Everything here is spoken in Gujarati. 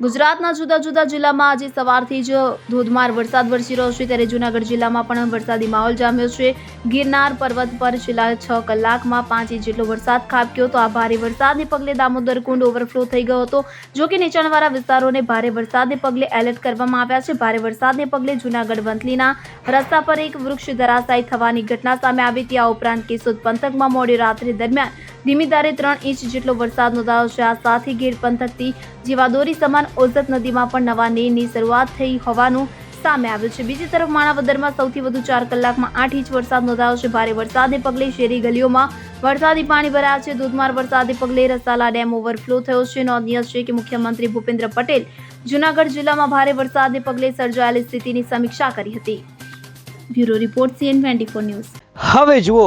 ગુજરાતના જુદા જુદા જિલ્લામાં આજે સવારથી જ ધોધમાર વરસાદ વરસી રહ્યો છે. ત્યારે જૂનાગઢ જિલ્લામાં પણ વરસાદી માહોલ જામ્યો છે. ગિરનાર પર્વત પર છેલ્લા છ કલાકમાં પાંચ ઇંચ જેટલો વરસાદ ખાબક્યો તો આ ભારે વરસાદને પગલે દામોદર કુંડ ઓવરફ્લો થઈ ગયો હતો. જો કે નીચાણવાળા વિસ્તારોને ભારે વરસાદને પગલે એલર્ટ કરવામાં આવ્યા છે. ભારે વરસાદને પગલે જૂનાગઢ વંથલીના રસ્તા પર એક વૃક્ષ ધરાશાયી થવાની ઘટના સામે આવી. હતી આ ઉપરાંત કેશોદ પંથકમાં મોડી રાત્રિ દરમિયાન ધીમી ધારે ત્રણ ઇંચ જેટલો વરસાદ નોંધાયો છે. આ સાથે ગીર પંથકથી જીવાદોરી સમાન ઓઝત નદીમાં પણ નવા નીરની શરૂઆત થઈ હોવાનું સામે આવ્યું છે. બીજી તરફ માણાવદરમાં સૌથી વધુ ચાર કલાકમાં આઠ ઇંચ વરસાદ નોંધાયો છે. ભારે વરસાદને પગલે શેરી ગલીઓમાં વરસાદી પાણી ભરાયા છે. ધોધમાર વરસાદને પગલે રસાલા ડેમ ઓવરફ્લો થયો છે. નોંધનીય છે કે મુખ્યમંત્રી ભૂપેન્દ્ર પટેલ જૂનાગઢ જિલ્લામાં ભારે વરસાદને પગલે સર્જાયેલી સ્થિતિની સમીક્ષા કરી હતી. Bureau report CN twenty news. હવે જુઓ